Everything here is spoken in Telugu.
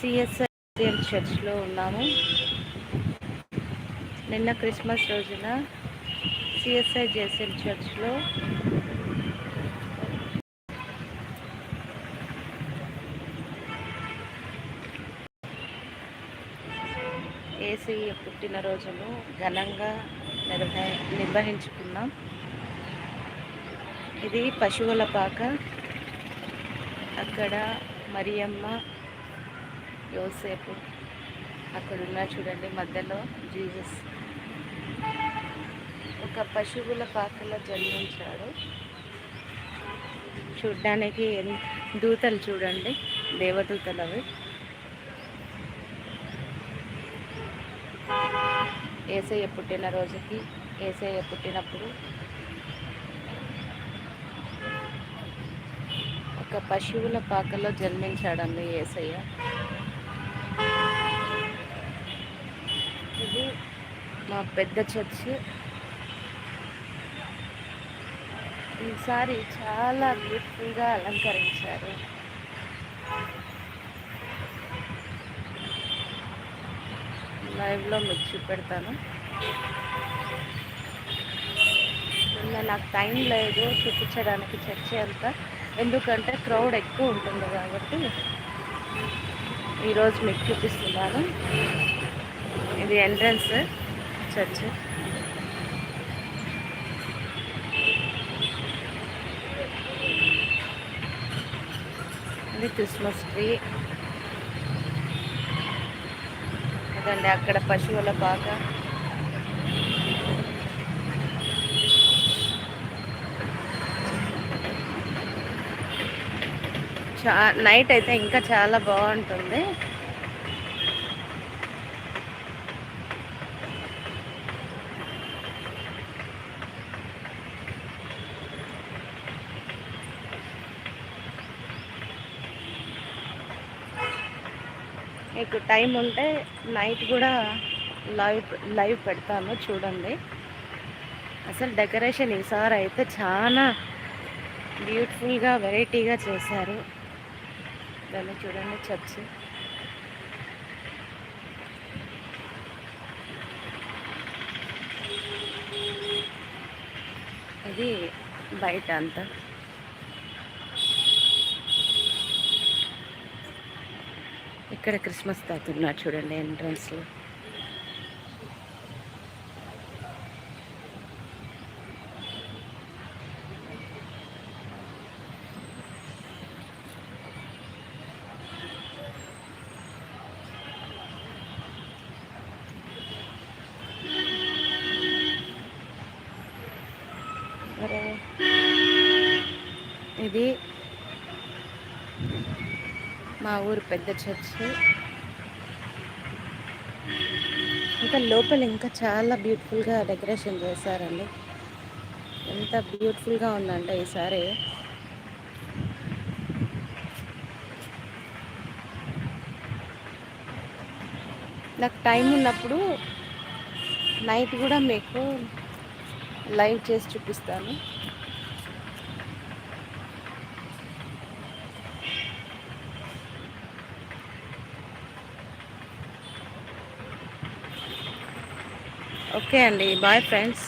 సిఎస్ఐ చర్చ్లో ఉన్నాము. నిన్న క్రిస్మస్ రోజున సిఎస్ఐ జేసీఎల్ చర్చ్లో ఏసీ పుట్టినరోజును ఘనంగా నిర్వహ నిర్వహించుకున్నాం. ఇది పశువుల పాక. అక్కడ మరియమ్మ యోసేపు. అక్కడ చూడండి మధ్యలో జీసస్. ఒక పశువుల పాకలో జన్మించాడు. చూడ్డానికి దూతలు చూడండి దేవదూతలు అవి ఏసయ్య పుట్టినరోజుకి ఏసయ్య పుట్టినప్పుడు ఒక పశువుల పాకలో జన్మించాడండి ఏసయ్య ఇది మా పెద్ద చర్చ్. ఈసారి చాలా బ్యూటిఫుల్గా అలంకరించారు. లైవ్లో మీకు చూపెడతాను. నిన్న నాకు టైం లేదు చూపించడానికి చర్చ అంతా. ఎందుకంటే క్రౌడ్ ఎక్కువ ఉంటుంది కాబట్టి ఈరోజు మీకు చూపిస్తున్నాను. ఇది ఎంట్రన్స్ చర్చ్. ఇది క్రిస్మస్ ట్రీ. అదండి అక్కడ పశువుల పాక. చా నైట్ అయితే ఇంకా చాలా బాగుంటుంది. మీకు టైం ఉంటే నైట్ కూడా లైవ్ లైవ్ పెడతాను చూడండి. అసలు డెకరేషన్ ఈసారి అయితే చాలా బ్యూటిఫుల్గా వెరైటీగా చేశారు. దాన్ని చూడండి చర్చి. ఇది బయట అంతా. ఇక్కడ క్రిస్మస్ తాత ఉన్నాడు చూడండి ఎంట్రన్స్లో. ఇది మా ఊరు పెద్ద చర్చ్. ఇంకా లోపల ఇంకా చాలా బ్యూటిఫుల్గా డెకరేషన్ చేశారండి. ఎంత బ్యూటిఫుల్గా ఉందంటే ఈసారి. నాకు టైం ఉన్నప్పుడు నైట్ కూడా మీకు లైవ్ చేసి చూపిస్తాను. ఓకే అండి బాయ్ ఫ్రెండ్స్